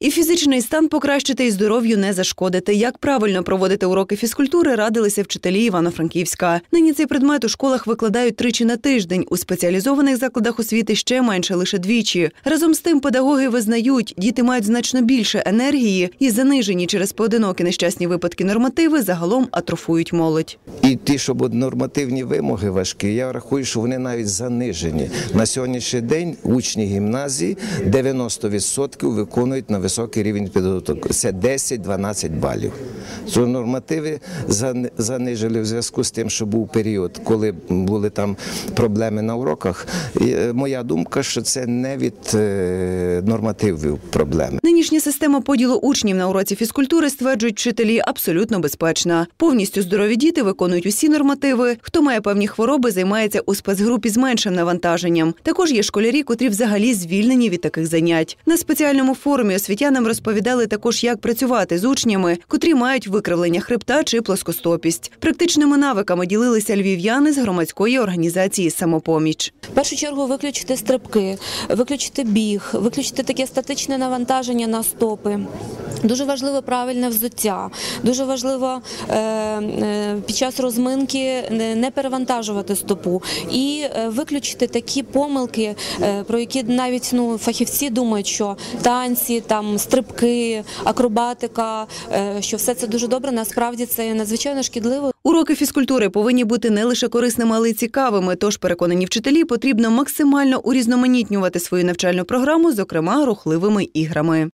І фізичний стан покращити, і здоров'ю не зашкодити. Як правильно проводити уроки фізкультури, радилися вчителі Івано-Франківська. Нині цей предмет у школах викладають тричі на тиждень. У спеціалізованих закладах освіти ще менше лише двічі. Разом з тим, педагоги визнають, діти мають значно більше енергії і занижені через поодинокі нещасні випадки нормативи загалом атрофують молодь. І ті, що будуть нормативні вимоги важкі, я рахую, що вони навіть занижені. На сьогоднішній день учні гімназії 90% виконують на високий рівень підготовки. Це 10-12 балів. Що нормативи зан- занижили в зв'язку з тим, що був період, коли були там проблеми на уроках. І, е, моя думка, що це не від е, нормативів проблеми. Нинішня система поділу учнів на уроці фізкультури стверджують вчителі абсолютно безпечна. Повністю здорові діти виконують усі нормативи. Хто має певні хвороби, займається у спецгрупі з меншим навантаженням. Також є школярі, котрі взагалі звільнені від таких занять. На спеціальному форумі освітянам розповідали також, як працювати з учнями, котрі мають викривлення хребта чи плоскостопість. Практичними навиками ділилися львів'яни з громадської організації Самопоміч. В першу чергу виключити стрибки, виключити біг, виключити таке статичне навантаження на стопи. Дуже важливо правильне взуття. Дуже важливо е, е, під час розминки не, перевантажувати стопу і е, виключити такі помилки, про які навіть ну фахівці думають, що танці, там стрибки, акробатика, що все це дуже добре. Насправді це надзвичайно шкідливо. Уроки фізкультури повинні бути не лише корисними, але й цікавими. Тож переконані вчителі потрібно максимально урізноманітнювати свою навчальну програму, зокрема рухливими іграми.